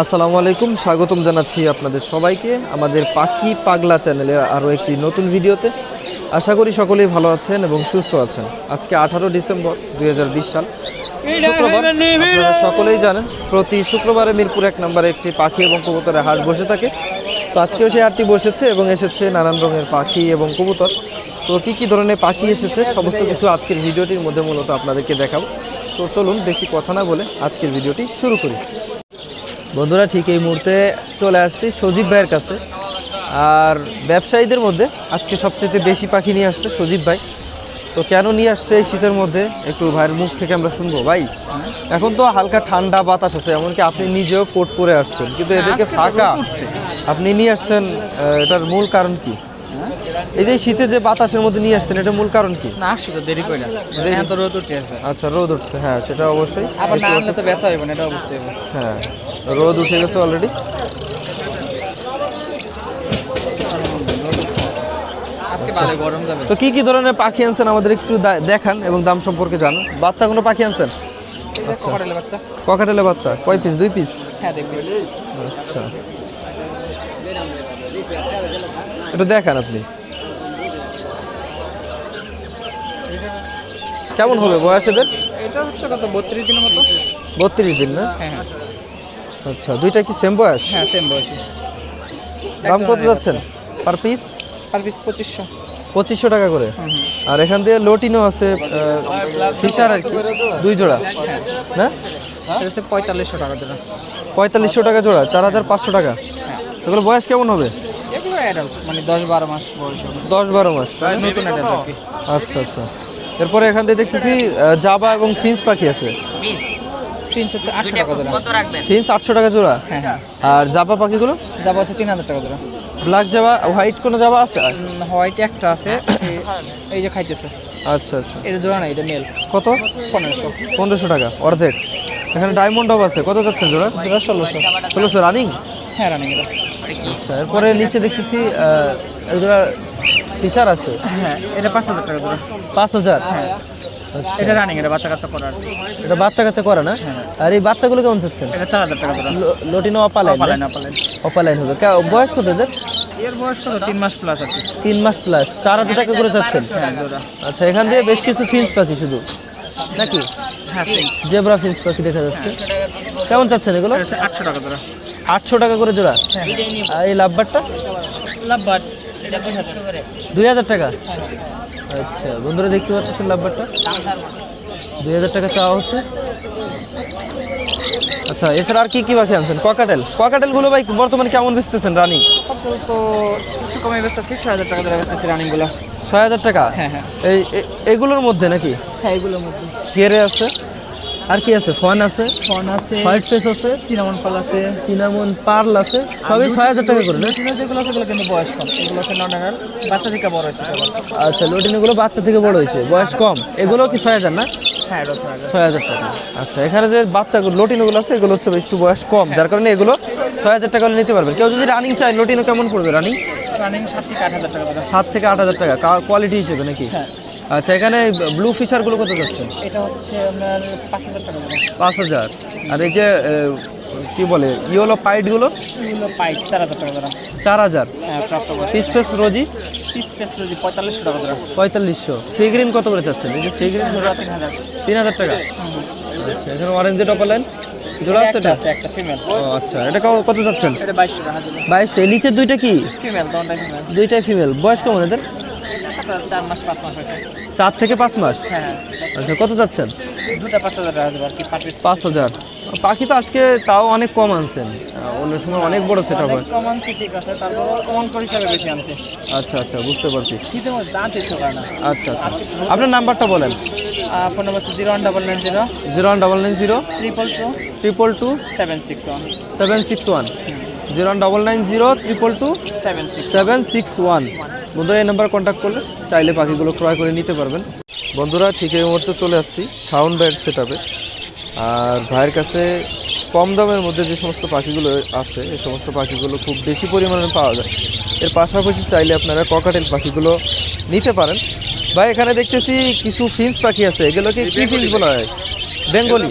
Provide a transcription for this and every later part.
আসসালামু আলাইকুম স্বাগতম জানাচ্ছি আপনাদের সবাইকে আমাদের পাখি পাগলা চ্যানেলে আরও একটি নতুন ভিডিওতে। আশা করি সকলেই ভালো আছেন এবং সুস্থ আছেন। আজকে আঠারো ডিসেম্বর দুই হাজার বিশ সাল শুক্রবার। আপনারা সকলেই জানেন প্রতি শুক্রবারে মিরপুর এক নম্বরে একটি পাখি এবং কবুতরের হাট বসে থাকে। তো আজকেও সেই হাটটি বসেছে এবং এসেছে নানান রঙের পাখি এবং কবুতর। তো কী কী ধরনের পাখি এসেছে সমস্ত কিছু আজকের ভিডিওটির মধ্যে মূলত আপনাদেরকে দেখাবো। তো চলুন বেশি কথা না বলে আজকের ভিডিওটি শুরু করি। বন্ধুরা ঠিক এই মুহূর্তে চলে আসছি সজীব ভাইয়ের কাছে। আর ব্যবসায়ীদের মধ্যে আজকে সবচেয়ে বেশি পাখি নিয়ে আসছে সজীব ভাই। তো কেন নিয়ে আসছে এই শীতের মধ্যে? একটু ভাইয়ের মুখ থেকে আমরা শুনব। ভাই এখন তো হালকা ঠান্ডা বাতাস আছে এমনকি আপনি নিজেও কোট পরে আসছেন। কিন্তু এদেরকে ফাঁকা। আপনি নিয়ে আসছেন এটার মূল কারণ কি? এই যে শীতে যে বাতাসের মধ্যে নিয়ে আসছেন এটার মূল কারণ কি? না আসছে তো দেরি? করে রোদ উঠে আছে আচ্ছা রোদ উঠছে। হ্যাঁ সেটা অবশ্যই। আবার না আনলে তো ব্যথা না এটা বুঝতে হবে হ্যাঁ। রোদ উঠে গেছে অলরেডি তো কি কি ধরনের পাখি আনছেন আমাদের একটু দেখান এবং দাম সম্পর্কে জানান। বাচ্চা কোনো পাখি আনছেন? ককাটেলে বাচ্চা? কয় পিস দুই পিস হ্যাঁ আচ্ছা। এটা দেখান আপনি। কেমন হবে বয়স এদের? এটা হচ্ছে কত বত্রিশ দিনের মতো? বত্রিশ দিন না? হ্যাঁ হ্যাঁ। আচ্ছা দুইটা কি সেম বয়স? হ্যাঁ সেম বয়সী। দাম কত যাচ্ছেন? পার পিস আর পিস পঁচিশশো। পঁচিশশো টাকা করে? আর এখান দিয়ে লোটিনও আছে ফিশার আর কি দুই জোড়া? হচ্ছে পঁয়তাল্লিশশো টাকা দিলাম পঁয়তাল্লিশশো টাকা জোড়া চার হাজার পাঁচশো টাকা। হ্যাঁ। এগুলো বয়স কেমন হবে? এগুলো অ্যাডাল্ট মানে দশ বারো মাস বয়স দশ বারো মাস নতুন আচ্ছা আচ্ছা। এরপরে এখান থেকে দেখতেছি জাবা এবং ফিন্স পাখি আছে। তিনশো হচ্ছে আটশো টাকা দিলাম ফিন্স আটশো টাকা জোড়া? হ্যাঁ হ্যাঁ। আর জাবা পাখিগুলো? যাব হচ্ছে তিন হাজার টাকা দিলাম ব্ল্যাক জাবা হোয়াইট কোনো জাবা আছে হোয়াইট একটা আছে এই- যে খাইতেছে। আচ্ছা আচ্ছা। এটা জোড়া না এটা মেল কত? পনেরোশো। পনেরোশো টাকা অর্ধেক। এখানে ডায়মন্ড অফ আছে কত যাচ্ছেন জোড়া? জোড়া ষোলোশো। ষোলোশো রানিং হ্যাঁ রানিং এটা। আচ্ছা এরপরে নিচে দেখতেছি এগুলা ফিশার আছে? হ্যাঁ এটা পাঁচ হাজার টাকা জোড়া। পাঁচ হাজার? হ্যাঁ। এটা রানিং এটা বাচ্চা কাচ্চা করার এটা বাচ্চা কাচ্চা করে না? হ্যাঁ। আর এই বাচ্চাগুলো কেমন চাচ্ছেন এটা চার হাজার টাকা লোটিনো অপালাইন পালেন না? পালেন অপালাইন হবে। বয়স কত এদের? এর বয়স কত? তিন মাস প্লাস কি তিন মাস প্লাস চার হাজার টাকা করে চাচ্ছেন হ্যাঁ আচ্ছা এখান দিয়ে বেশ কিছু ফিন্স পাখি শুধু। নাকি? হ্যাঁ জেব্রা ফিন্স পাখি দেখা যাচ্ছে। কেমন চাচ্ছেন এগুলো? আটশো টাকা জোড়া। আটশো টাকা করে জোড়া? হ্যাঁ। আর এই লাভবারটা? করে দুই হাজার। টাকা? আচ্ছা বন্ধুরা দেখতে পাচ্ছেন লাভবারটা দুই হাজার টাকা চাওয়া হচ্ছে। আচ্ছা এছাড়া আর কি কি পাখি আনছেন? ককাটেল ককাটেলগুলো ভাই বর্তমানে কেমন বেচতেছেন রানিং? তো একটু কমে বেচতেছি ছয় হাজার টাকা জোড়া বেচতেছি রানিংগুলো। ছয় হাজার টাকা? হ্যাঁ হ্যাঁ। এই এগুলোর মধ্যে নাকি? হ্যাঁ এগুলোর মধ্যে। কেড়ে আছে? আর কি আছে? ফন আছে? ফোন আছে। হোয়াইট ফেস আছে? চিনামন ফল আছে। চিনামন পার্ল আছে? সবই ছয় হাজার টাকা করে। লুটিনো যেগুলো আছে এগুলো কিন্তু বয়স কম। এগুলো হচ্ছে নন অ্যাডাল্ট বাচ্চা থেকে বড় হয়েছে আচ্ছা লোটিনগুলো বাচ্চা থেকে বড় হয়েছে। বয়স কম। এগুলো কি ছয় হাজার না? হ্যাঁ ছয় হাজার। টাকা। আচ্ছা এখানে যে বাচ্চা লোটিনগুলো আছে এগুলো হচ্ছে একটু বয়স কম। যার কারণে এগুলো ছয় হাজার টাকা নিতে পারবেন। কেউ যদি রানিং চায় লোটিনো কেমন পড়বে রানিং রানিং সাত থেকে আট হাজার টাকা সাত থেকে আট হাজার টাকা। কোয়ালিটি হিসেবে নাকি? হ্যাঁ। আচ্ছা এখানে ব্লু ফিশারগুলো কত যাচ্ছে? এটা হচ্ছে আপনার পাঁচ হাজার টাকা পাঁচ হাজার। আর এই যে কি বলে ইয়েলো পাইটগুলো এগুলো পাইপ চার হাজার টাকা জোড়া চার হাজার। বয়স রোজি পিস পেট্রোজি পঁয়তাল্লিশশো টাকা জোড়া পঁয়তাল্লিশশো। সি গ্রিন কত করে চাচ্ছেন এই যে সি গ্রিন তিন হাজার। তিন হাজার টাকা? আচ্ছা এখানে অরেঞ্জের টপার লাইন জোড়া আছে এটা? একটা ফিমেল ও আচ্ছা এটা কত চাচ্ছেন এটা বাইশশো নিচের দুইটা কি? ফিমেল দুইটাই ফিমেল বয়স কেমন এদের? চার মাস পাঁচ মাস হয়েছে। চার থেকে পাঁচ মাস? হ্যাঁ হ্যাঁ। আচ্ছা কত যাচ্ছেন? দুটা পাঁচ হাজার টাকা দেবো আর কি পাঁচ হাজার। পাখি তো আজকে তাও অনেক কম আনছেন। অন্য সময় অনেক বড় সেট হয়। কমন ঠিক আছে তারপর কমন করে হিসাবে বেশি আনছে। আচ্ছা আচ্ছা বুঝতে পারছি। আচ্ছা আচ্ছা। আপনার নাম্বারটা বলেন। Phone number zero one double nine zero zero one double nine zero triple two triple two seven six one seven six one zero one double nine zero triple two seven six one. বন্ধুরা এই number contact করলে চাইলে পাখিগুলো ক্রয় করে নিতে পারবেন। বন্ধুরা ঠিক এই মুহূর্তে চলে আসছি সাউন্ড ব্যাট সেট আর ভাইয়ের কাছে কম দামের মধ্যে যে সমস্ত পাখিগুলো আছে এই সমস্ত পাখিগুলো খুব বেশি পরিমাণে পাওয়া যায়। এর পাশাপাশি চাইলে আপনারা ককাটেল পাখিগুলো নিতে পারেন। ভাই এখানে দেখতেছি কিছু ফিন্স পাখি আছে। এগুলোকে কি ফিন্স বলা হয়? বেঙ্গলি।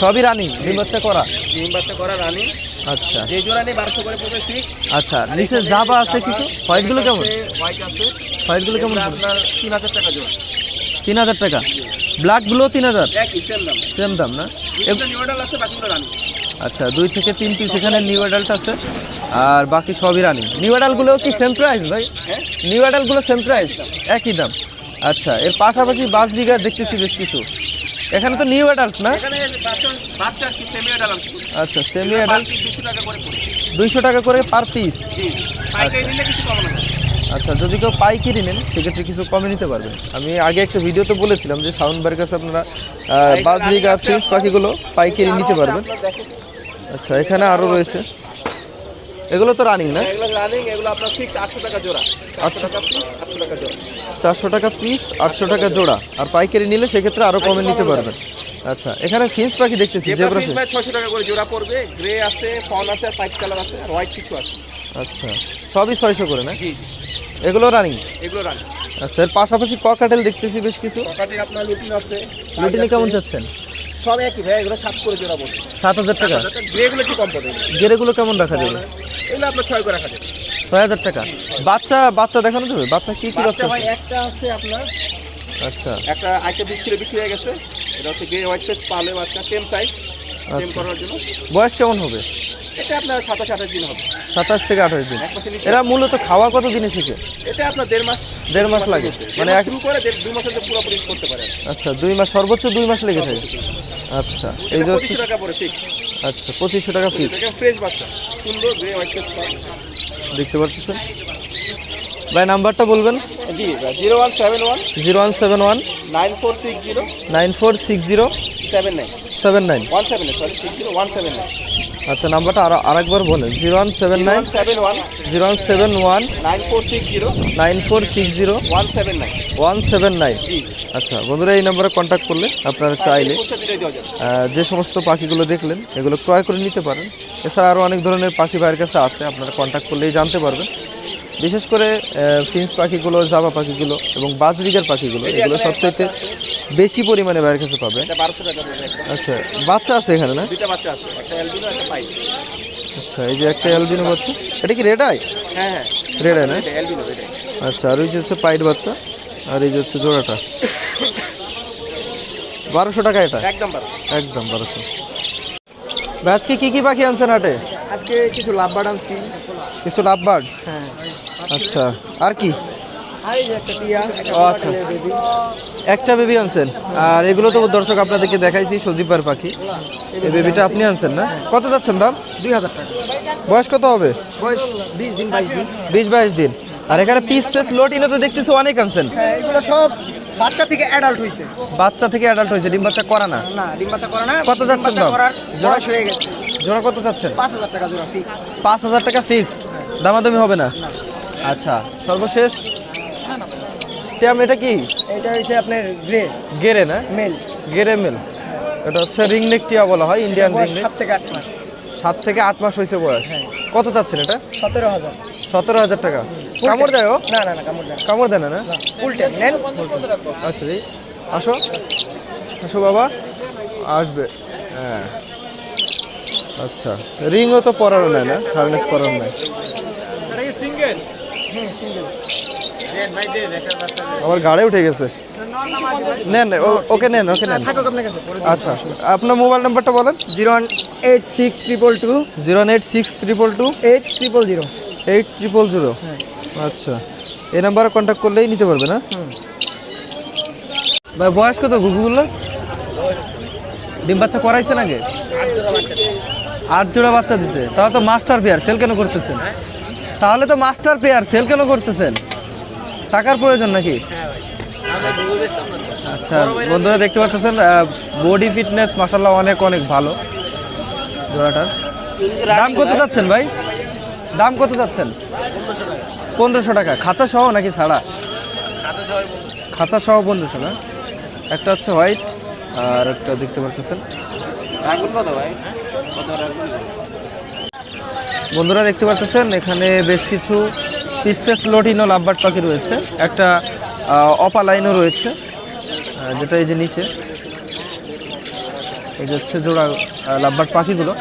সবই রানিং ডিম বাচ্চা করা। ডিম বাচ্চা করা রানিং আচ্ছা। যে জোড়া নেই বারোশো করে পড়বে ফিক্স আচ্ছা নিচে জাবা আছে কিছু? হোয়াইটগুলো কেমন? হোয়াইট আছে হোয়াইটগুলো কেমন আপনার তিন হাজার টাকা জোড়া। তিন হাজার টাকা। ব্ল্যাকগুলো তিন হাজার? একই সেম দাম। সেম দাম না? আছে বাকিগুলো রানিং আচ্ছা দুই থেকে তিন পিস এখানে নিউ অ্যাডাল্ট আছে। আর বাকি সবই রানি নিউ অ্যাডাল্টগুলো কি সেম প্রাইস ভাই? নিউ অ্যাডাল্টগুলো সেম প্রাইস একই দাম। আচ্ছা এর পাশাপাশি বাস দিঘা দেখতেছি বেশ কিছু। এখানে তো নিউ অ্যাডাল্ট না? আচ্ছা সেমি অ্যাডাল্ট দুইশো টাকা করে পার পিস না আচ্ছা। যদি কেউ পাইকারি নেন সেক্ষেত্রে কিছু কমে নিতে পারবেন। আমি আগে একটা ভিডিওতে বলেছিলাম যে সাউন্ড কাছে আপনারা বাজরিগা ফিস পাখিগুলো পাইকারি নিতে পারবেন। আচ্ছা এখানে আরও রয়েছে। এগুলো তো রানিং না? এগুলো রানিং এগুলো আপনার ফিক্স আটশো টাকা জোড়া। আটশো টাকা পিস আটশো টাকা জোড়া। চারশো টাকা পিস আটশো টাকা জোড়া। আর পাইকারি নিলে সেক্ষেত্রে আরও কমে নিতে পারবেন। আচ্ছা এখানে ফিন্স পাখি দেখতেছি জেব্রা ফিস ফিন্স ছশো টাকা করে জোড়া পড়বে। গ্রে আছে ফন আছে আর হোয়াইট কালার আছে আর হোয়াইট কিছু আছে। আচ্ছা সবই ছয়শো করে না? জি জি। এগুলো রানিং এগুলো রানিং আচ্ছা এর পাশাপাশি ককাটেল দেখতেছি বেশ কিছু। পকাতে আপনার লুটিন আছে লুটিনি কেমন চাচ্ছেন? সব একই ভাই এগুলো সাত করে জোড়া পড়বে। সাত হাজার টাকা? গ্রেগুলো একটু কম পড়বে। গেরেগুলো কেমন রাখা যাবে? এগুলো আপনার ছয় করে রাখা যাবে ছয় হাজার টাকা। বাচ্চা বাচ্চা দেখানো যাবে? বাচ্চা কি কি বাচ্চা ভাই একটা আছে আপনার। আচ্ছা। একটা আইটেম বিক্রি বিক্রি হয়ে গেছে। এটা হচ্ছে গ্রে হোয়াইট ফেস পালে বাচ্চা সেম সাইজ সেম আচ্ছা। করার জন্য। বয়স কেমন হবে? এটা আপনার সাতাশ আঠাশ দিন হবে। সাতাশ থেকে আঠাশ দিন। এরা মূলত খাওয়া কত দিনে শিখে? এটা আপনার দেড় মাস। দেড় মাস লাগে। মানে শুরু করে দুই মাসের পুরোপুরি করতে পারে আচ্ছা দুই মাস সর্বোচ্চ দুই মাস লেগে থাকে। আচ্ছা এই যে পঁচিশশো টাকা পরে ফিক্স আচ্ছা পঁচিশশো টাকা ফিক্স ফ্রেশ বাচ্চা। সুন্দর গ্রে হোয়াইট দেখতে পাচ্ছেন? ভাই নাম্বারটা বলবেন? জি zero one seven one zero one seven one nine four six zero nine four six zero seven nine. Seven nine. One seven sorry six zero one seven nine আচ্ছা নাম্বারটা আরও আরেকবার বলে zero one seven nine seven one zero one seven one nine four six zero nine four six zero one seven nine. One seven nine. আচ্ছা বন্ধুরা এই নাম্বারে contact করলে আপনারা চাইলে যে সমস্ত পাখিগুলো দেখলেন এগুলো ক্রয় করে নিতে পারেন। এছাড়া আরও অনেক ধরনের পাখি ভাইয়ের কাছে আছে আপনারা কন্ট্যাক্ট করলেই জানতে পারবেন। বিশেষ করে ফিন্স পাখিগুলো জাবা পাখিগুলো এবং বাজরিগার পাখিগুলো এগুলো সবচাইতে বেশি পরিমাণে ভাইয়ের কাছে একটা। আচ্ছা বাচ্চা আছে এখানে না? দুইটা বাচ্চা আছে একটা অ্যালবিনো একটা পাই আচ্ছা এই যে একটা অ্যালবিনো বাচ্চা এটা কি রেড আই হ্যাঁ। রেড আই না আচ্ছা আর ওই যে হচ্ছে পাইট বাচ্চা আর এই যে হচ্ছে জোড়াটা। বারোশো টাকা এটা? একদম একদম বারোশো। আজকে কি কি পাখি আনছেন হাটে? আজকে কিছু লাভবার্ড আনছি। কিছু লাভবার্ড? হ্যাঁ। আচ্ছা আর কি? আচ্ছা। একটা বেবি আনছেন? আর এগুলো তো দর্শক আপনাদেরকে দেখাইছি সজীবার পাখি। এই বেবিটা আপনি আনছেন না? কত যাচ্ছেন দাম? দুই হাজার টাকা। বয়স কত হবে? বয়স বিশ দিন বাইশ দিন। বিশ বাইশ দিন। আর এখানে পিস পেস লোট ইনো তো দেখতেছি অনেক আনছেন। হ্যাঁ এগুলো সব বাচ্চা থেকে অ্যাডাল্ট হয়েছে বাচ্চা থেকে অ্যাডাল্ট হয়েছে ডিম বাচ্চা করা না? না ডিম বাচ্চা করে না। কত যাচ্ছেন দাম? বয়স হয়ে গেছে। জোড়া কত চাচ্ছেন পাঁচ হাজার টাকা জোড়া ফিক্স পাঁচ হাজার টাকা ফিক্সড দামাদামি হবে না। আচ্ছা সর্বশেষ? ট্যাম এটা কি? এটা হচ্ছে আপনার গ্রে। গেরে না? মেল। Grey mail. এটা হচ্ছে রিং নেক টিয়া বলা হয় ইন্ডিয়ান রিং নেক। সাত থেকে আট মাস। সাত থেকে আট মাস হয়েছে বয়স। হ্যাঁ। কত চাচ্ছেন এটা? সতেরো হাজার। সতেরো হাজার টাকা। কামড় দেয় ও? না না না কামড় দেয় না। কামড় দেয় না না? Full ten. নেন। আচ্ছা জি আসো। আসো বাবা। আসবে। হ্যাঁ। আচ্ছা। রিংও তো পরানো নাই না? হার্নেস পরানো নাই। সিঙ্গেল? আমার গাড়ি উঠে গেছে। নেন ওকে নেন ওকে নেন। আচ্ছা আপনার মোবাইল নাম্বারটা বলেন। Zero one eight six triple two zero eight six triple two eight triple zero. Eight triple zero আচ্ছা এই নাম্বারে কন্ট্যাক্ট করলেই নিতে পারবে না? ভাই বয়স কত গুগুগুলো ডিম বাচ্চা করাইছেন আগে আট জোড়া বাচ্চা দিছে। তাহলে তো মাস্টার পেয়ার সেল কেন করতেছেন? তাহলে তো মাস্টার পেয়ার সেল কেন করতেছেন? টাকার প্রয়োজন নাকি? আচ্ছা বন্ধুরা দেখতে পাচ্ছেন বডি ফিটনেস মাসাল্লাহ অনেক অনেক ভালো। জোড়াটার। দাম কত যাচ্ছেন ভাই? দাম কত যাচ্ছেন? পনেরোশো টাকা। খাঁচা সহ নাকি ছাড়া? খাঁচা সহ পনেরোশো। না? একটা হচ্ছে হোয়াইট আর একটা দেখতে পারতেছেন কত ভাই? কত রাখুন? বন্ধুরা দেখতে পাচ্ছেন, এখানে বেশ কিছু পিসপেস লোটিনো লাভবার্ড পাখি রয়েছে। একটা অপা লাইনও রয়েছে যেটা এই যে নিচে। এই যে হচ্ছে জোড়া লাভবার্ড পাখিগুলো।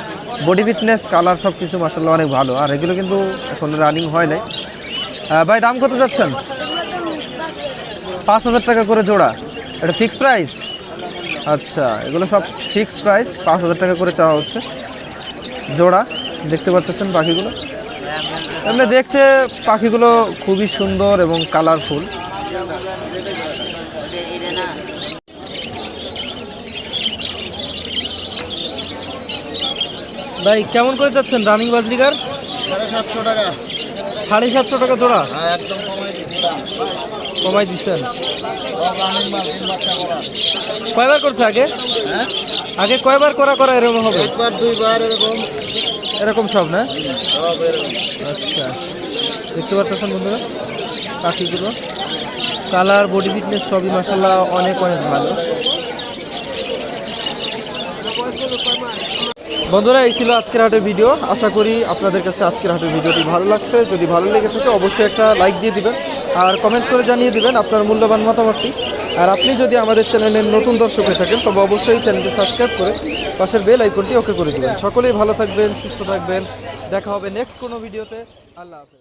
বডি ফিটনেস, কালার সব কিছু মাসাল্লাহ অনেক ভালো। আর এগুলো কিন্তু এখন রানিং হয় নাই। ভাই, দাম কত যাচ্ছেন? পাঁচ হাজার টাকা করে জোড়া। এটা ফিক্স প্রাইস আচ্ছা এগুলো সব ফিক্স প্রাইস পাঁচ হাজার টাকা করে চাওয়া হচ্ছে। জোড়া? দেখতে পাচ্ছেন পাখিগুলো? এমনি দেখতে পাখিগুলো খুবই সুন্দর এবং কালারফুল ভাই কেমন করে যাচ্ছেন রানিং বাজরিকার? সাড়ে সাতশো টাকা। সাড়ে সাতশো টাকা জোড়া? হ্যাঁ একদম কমাই দিচ্ছেন? কয়বার করছে আগে? হ্যাঁ? আগে কয়বার করা করা এরকম হবে? একবার দুইবার এরকম। এরকম সব না? আচ্ছা। দেখতে পাচ্ছেন বন্ধুরা? পাখিগুলো। কালার বডি ফিটনেস সবই মাসাল্লাহ অনেক অনেক ভালো। বন্ধুরা এই ছিল আজকের হাটের ভিডিও। আশা করি আপনাদের কাছে আজকের হাটের ভিডিওটি ভালো লাগছে। যদি ভালো লেগে থাকে অবশ্যই একটা লাইক দিয়ে দিবেন। আর কমেন্ট করে জানিয়ে দেবেন আপনার মূল্যবান মতামতটি। আর আপনি যদি আমাদের চ্যানেলের নতুন দর্শক হয়ে থাকেন, তবে অবশ্যই চ্যানেলটি সাবস্ক্রাইব করে পাশের বেল আইকনটি ওকে করে দেবেন। সকলেই ভালো থাকবেন, সুস্থ থাকবেন। দেখা হবে নেক্সট কোনো ভিডিওতে আল্লাহ হাফেজ।